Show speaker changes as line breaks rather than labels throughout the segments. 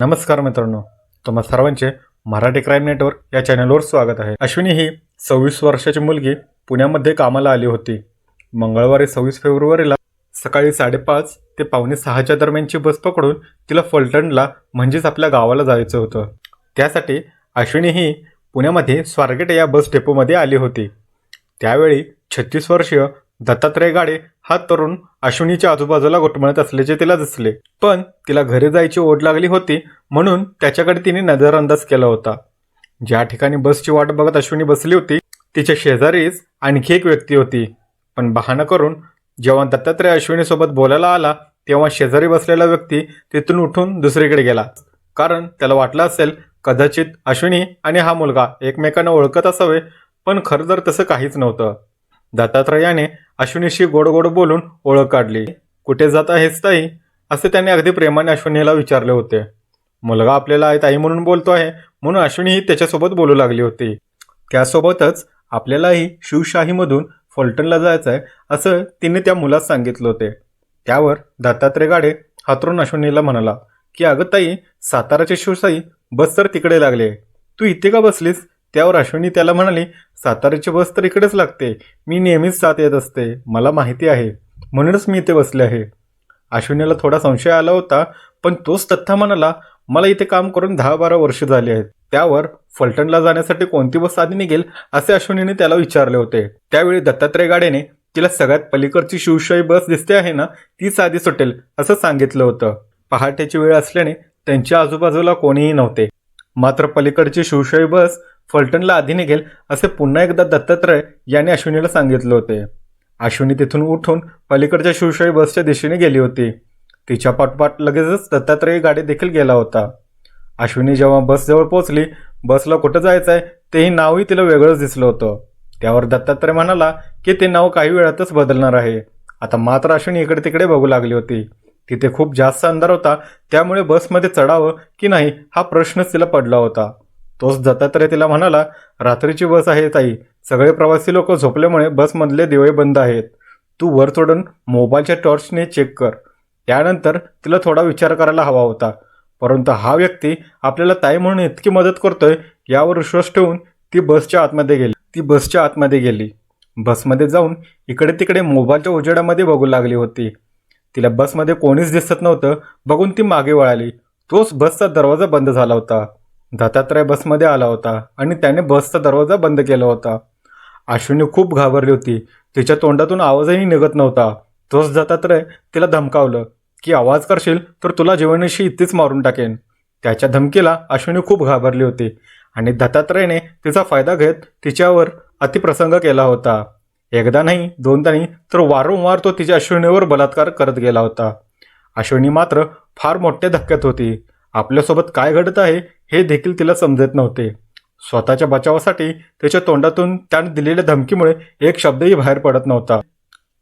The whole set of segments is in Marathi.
नमस्कार मित्रांनो तुम्हा सर्वांचे मराठी क्राईम नेटवर्क या चॅनलवर स्वागत आहे. अश्विनी ही सव्वीस वर्षाची मुलगी पुण्यामध्ये कामाला आली होती. मंगळवारी सव्वीस फेब्रुवारीला सकाळी साडेपाच ते पावणे सहाच्या दरम्यानची बस पकडून तिला फलटणला म्हणजेच आपल्या गावाला जायचं होतं. त्यासाठी अश्विनी ही पुण्यामध्ये स्वारगेट या बस डेपोमध्ये आली होती. त्यावेळी छत्तीस वर्षीय दत्तात्रय गाडे हा तरुण अश्विनीच्या आजूबाजूला घुटमळत असल्याचे तिला दिसले. पण तिला घरी जायची ओढ लागली होती म्हणून त्याच्याकडे तिने नजरअंदाज केला होता. ज्या ठिकाणी बसची वाट बघत अश्विनी बसली होती तिच्या शेजारीच आणखी एक व्यक्ती होती. पण बहाणं करून जेव्हा दत्तात्रय अश्विनीसोबत बोलायला आला तेव्हा शेजारी बसलेला व्यक्ती तिथून उठून दुसरीकडे गेला. कारण त्याला वाटलं असेल कदाचित अश्विनी आणि हा मुलगा एकमेकांना ओळखत असावे पण खरं तर तसं काहीच नव्हतं. दत्तात्रयाने अश्विनीशी गोड गोड बोलून ओळख काढली. कुठे जात आहेस ताई? असे त्याने अगदी प्रेमाने अश्विनीला विचारले होते. मुलगा आपल्याला आई ताई म्हणून बोलतो आहे म्हणून अश्विनीही त्याच्यासोबत बोलू लागली होती. त्यासोबतच आपल्यालाही शिवशाहीमधून फलटणला जायचं आहे असं तिने त्या मुलास सांगितलं होते. त्यावर दत्तात्रय गाडे हातरून अश्विनीला म्हणाला की अगं ताई साताराची शिवशाही बस तर तिकडे लागले. तू इथे का बसलीस? त्यावर अश्विनी त्याला म्हणाली साताऱ्याची बस तर इकडेच लागते. मी नेहमीच सात येत असते. मला माहिती आहे. म्हणूनच मी इथे बसले आहे. अश्विनीला थोडा संशय आला होता पण तोच तथ्था म्हणाला मला इथे काम करून दहा बारा वर्ष झाली आहेत. त्यावर फलटणला जाण्यासाठी कोणती बस आधी निघेल असे अश्विनीने त्याला विचारले होते. त्यावेळी दत्तात्रय गाडेने तिला सगळ्यात पलीकडची शिवशाही बस दिसते आहे ना तीच आधी सुटेल असं सांगितलं होतं. पहाटेची वेळ असल्याने त्यांच्या आजूबाजूला कोणीही नव्हते. मात्र पलीकडची शिवशाही बस फलटणला आधी निघेल असे पुन्हा एकदा दत्तात्रय याने अश्विनीला सांगितले होते. अश्विनी तिथून उठून पलीकडच्या शिवशाही बसच्या दिशेने गेली होती. तिच्या पाठपाठ लगेचच दत्तात्रय गाडी देखील गेला होता. अश्विनी जेव्हा बसजवळ पोहोचली बसला कुठं जायचं आहे तेही नावही तिला वेगळंच दिसलं होतं. त्यावर दत्तात्रय म्हणाला की ते नाव काही वेळातच बदलणार आहे. आता मात्र अश्विनी इकडे तिकडे बघू लागली होती. तिथे खूप जास्त अंधार होता त्यामुळे बसमध्ये चढावं की नाही हा प्रश्नच तिला पडला होता. तोच दत्तात्रय तिला म्हणाला रात्रीची बस आहे ताई. सगळे प्रवासी लोक झोपल्यामुळे बसमधले दिवे बंद आहेत. तू वर चढून मोबाईलच्या टॉर्चने चेक कर. त्यानंतर तिला थोडा विचार करायला हवा होता. परंतु हा व्यक्ती आपल्याला ताई म्हणून इतकी मदत करतोय यावर विश्वास ठेवून ती बसच्या आतमध्ये गेली. ती बसच्या आतमध्ये गेली. बसमध्ये जाऊन इकडे तिकडे मोबाईलच्या उजेडामध्ये बघू लागली होती. तिला बसमध्ये कोणीच दिसत नव्हतं बघून ती मागे वळाली. तोच बसचा दरवाजा बंद झाला होता. दत्तात्रय बसमध्ये आला होता आणि त्याने बसचा दरवाजा बंद केला होता. अश्विनी खूप घाबरली होती. तिच्या तोंडातून आवाजही निघत नव्हता. तोच दत्तात्रय तिला धमकावलं की आवाज करशील तर तुला जीवनाशी इतकीच मारून टाकेन. त्याच्या धमकीला अश्विनी खूप घाबरली होती आणि दत्तात्रयने तिचा फायदा घेत तिच्यावर अतिप्रसंग केला होता. एकदा नाही दोनदा नाही तर वारंवार तो तिच्या अश्विनीवर बलात्कार करत गेला होता. अश्विनी मात्र फार मोठ्या धक्क्यात होती. आपल्यासोबत काय घडत आहे हे देखील तिला समजत नव्हते. स्वतःच्या बचावासाठी त्याच्या तोंडातून त्याने दिलेल्या धमकीमुळे एक शब्दही बाहेर पडत नव्हता.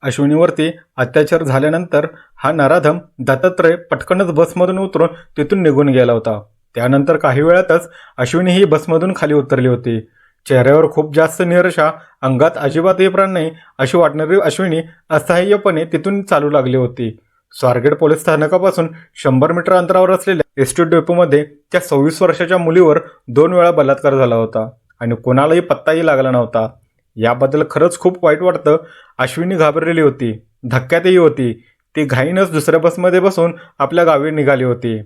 अश्विनीवरती अत्याचार झाल्यानंतर हा नराधम दत्तात्रय पटकनच बसमधून उतरून तिथून निघून गेला होता. त्यानंतर काही वेळातच अश्विनी ही बसमधून खाली उतरली होती. चेहऱ्यावर खूप जास्त निराशा अंगात अजिबातही प्राण नाही अशी वाटणारी अश्विनी असहाय्यपणे तिथून चालू लागली होती. स्वारगेट पोलीस स्थानकापासून शंभर मीटर अंतरावर असलेल्या एस टी डेपोमध्ये त्या सव्वीस वर्षाच्या मुलीवर दोन वेळा बलात्कार झाला होता आणि कोणालाही पत्ताही लागला नव्हता. याबद्दल खरंच खूप वाईट वाटतं. अश्विनी घाबरलेली होती धक्क्यातही होती. ती घाईनच दुसऱ्या बसमध्ये बसून आपल्या गावी निघाली होती.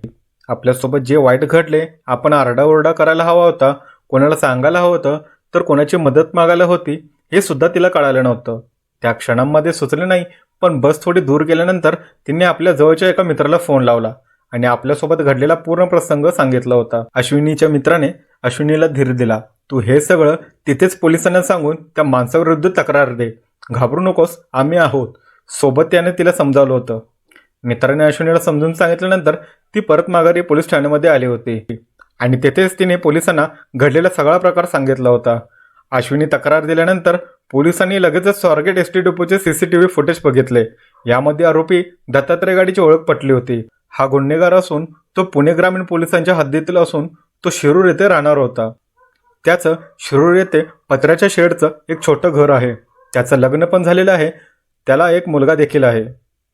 आपल्यासोबत जे वाईट घडले आपण आरडाओरडा करायला हवा होता. कोणाला सांगायला हवं होतं तर कोणाची मदत मागायला होती हे सुद्धा तिला कळालं नव्हतं. त्या क्षणांमध्ये सुचले नाही पण बस थोडी दूर गेल्यानंतर तिने आपल्या जवळच्या एका मित्राला फोन लावला आणि आपल्यासोबत घडलेला पूर्ण प्रसंग सांगितला होता. अश्विनीच्या मित्राने अश्विनीला धीर दिला तू हे सगळं तिथेच पोलिसांना सांगून त्या माणसाविरुद्ध तक्रार दे. घाबरू नकोस आम्ही आहोत. सोबत त्याने तिला समजावलं होतं. मित्राने अश्विनीला समजून सांगितल्यानंतर ती परत माघारी पोलीस ठाण्यामध्ये आली होती आणि तेथेच तिने पोलिसांना घडलेला सगळा प्रकार सांगितला होता. अश्विनी तक्रार दिल्यानंतर पोलिसांनी लगेचच स्वारगेट एस टी डेपोचे सीसीटीव्ही फुटेज बघितले. यामध्ये आरोपी दत्तात्रय गाडीची ओळख पटली होती. हा गुन्हेगार असून तो पुणे ग्रामीण पोलिसांच्या हद्दीतील असून तो शिरूर येथे राहणार होता. त्याचं शिरूर येथे पत्र्याच्या शेडचं एक छोटं घर आहे. त्याचं लग्न पण झालेलं आहे. त्याला एक मुलगा देखील आहे.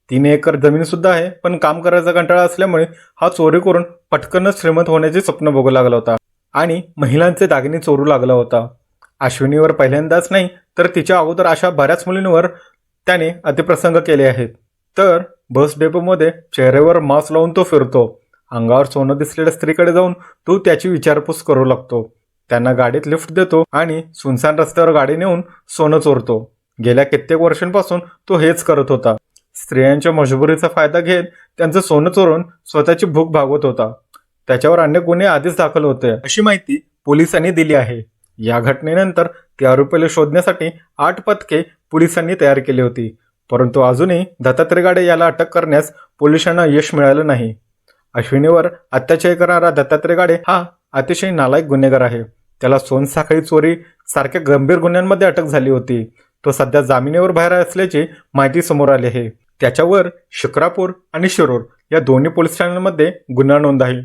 तीन एकर जमीनसुद्धा आहे पण काम करायचा कंटाळा असल्यामुळे हा चोरी करून पटकनच श्रीमंत होण्याचे स्वप्न बघू लागला होता. आणि महिलांचे दागिने चोरू लागला होता. अश्विनीवर पहिल्यांदाच नाही तर तिच्या अगोदर अशा बऱ्याच मुलींवर त्याने अतिप्रसंग केले आहेत. तर बस डेपोमध्ये चेहऱ्यावर मास्क लावून तो फिरतो. अंगावर सोनं दिसलेल्या स्त्रीकडे जाऊन तो त्याची विचारपूस करू लागतो. त्यांना गाडीत लिफ्ट देतो आणि सुनसान रस्त्यावर गाडी नेऊन सोनं चोरतो. गेल्या कित्येक वर्षांपासून तो हेच करत होता. स्त्रियांच्या मजबुरीचा फायदा घेत त्यांचं सोनं चोरून स्वतःची भूक भागवत होता. त्याच्यावर अनेक गुन्हे आधीच दाखल होते. अशी माहिती पोलिसांनी दिली आहे. या घटनेनंतर त्या आरोपीला शोधण्यासाठी आठ पथके पोलिसांनी तयार केली होती. परंतु अजूनही दत्तात्रय गाडे याला अटक करण्यास पोलिसांना यश मिळालं नाही. अश्विनीवर अत्याचार करणारा दत्तात्रय गाडे हा अतिशय नालायक गुन्हेगार आहे. त्याला सोनसाखळी चोरी सारख्या गंभीर गुन्ह्यांमध्ये अटक झाली होती. तो सध्या जामिनीवर बाहेर असल्याची माहिती समोर आली आहे. त्याच्यावर शिक्रापूर आणि शिरूर या दोन्ही पोलीस ठाण्यांमध्ये गुन्हा नोंद आहे.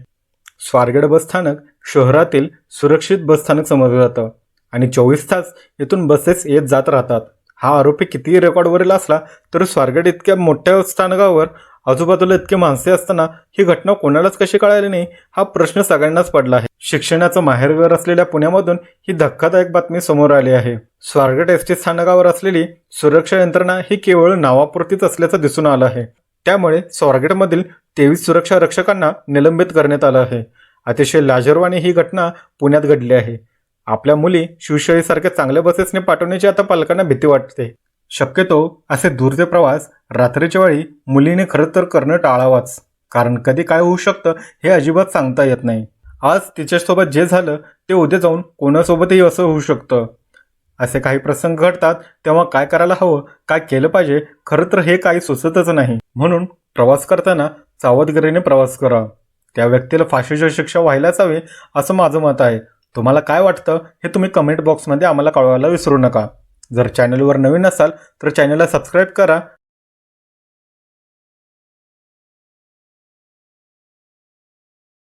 स्वारगेट बस स्थानक शहरातील सुरक्षित बस स्थानक समजलं जातं. आणि चोवीस तास येथून बसेस येत जात राहतात. हा आरोपी कितीही रेकॉर्डवरील असला तरी स्वारगेट इतक्या मोठ्या स्थानकावर आजूबाजूला इतके माणसे असताना ही घटना कोणालाच कशी कळाली नाही हा प्रश्न सगळ्यांनाच पडला आहे. शिक्षणाचं माहेरघर असलेल्या पुण्यामधून ही धक्कादायक बातमी समोर आली आहे. स्वारगेट एस टी स्थानकावर असलेली सुरक्षा यंत्रणा ही केवळ नावापुरतीच असल्याचं दिसून आलं आहे. त्यामुळे स्वारगेटमधील तेवीस सुरक्षा रक्षकांना निलंबित करण्यात आलं आहे. अतिशय लाजरवाणी ही घटना पुण्यात घडली आहे. आपल्या मुली शिवशाहीसारख्या चांगल्या बसेसने पाठवण्याची आता पालकांना भीती वाटते. शक्यतो असे दूरचे प्रवास रात्रीच्या वेळी मुलीने खरं तर करणं टाळावाच. कारण कधी काय होऊ शकतं हे अजिबात सांगता येत नाही. आज तिच्यासोबत जे झालं ते उद्या जाऊन कोणासोबतही असं होऊ शकतं. असे काही प्रसंग घडतात तेव्हा काय करायला हवं काय केलं पाहिजे खरं तर हे काही सुचतच नाही. म्हणून प्रवास करताना सावधगिरीने प्रवास करा. त्या व्यक्तीला फाशीची शिक्षा व्हायलाच हवी असं माझं मत आहे. तुम्हाला काय वाटतं हे तुम्ही कमेंट बॉक्समध्ये आम्हाला कळवायला विसरू नका. जर चॅनलवर नवीन असाल तर चॅनलला सबस्क्राईब करा.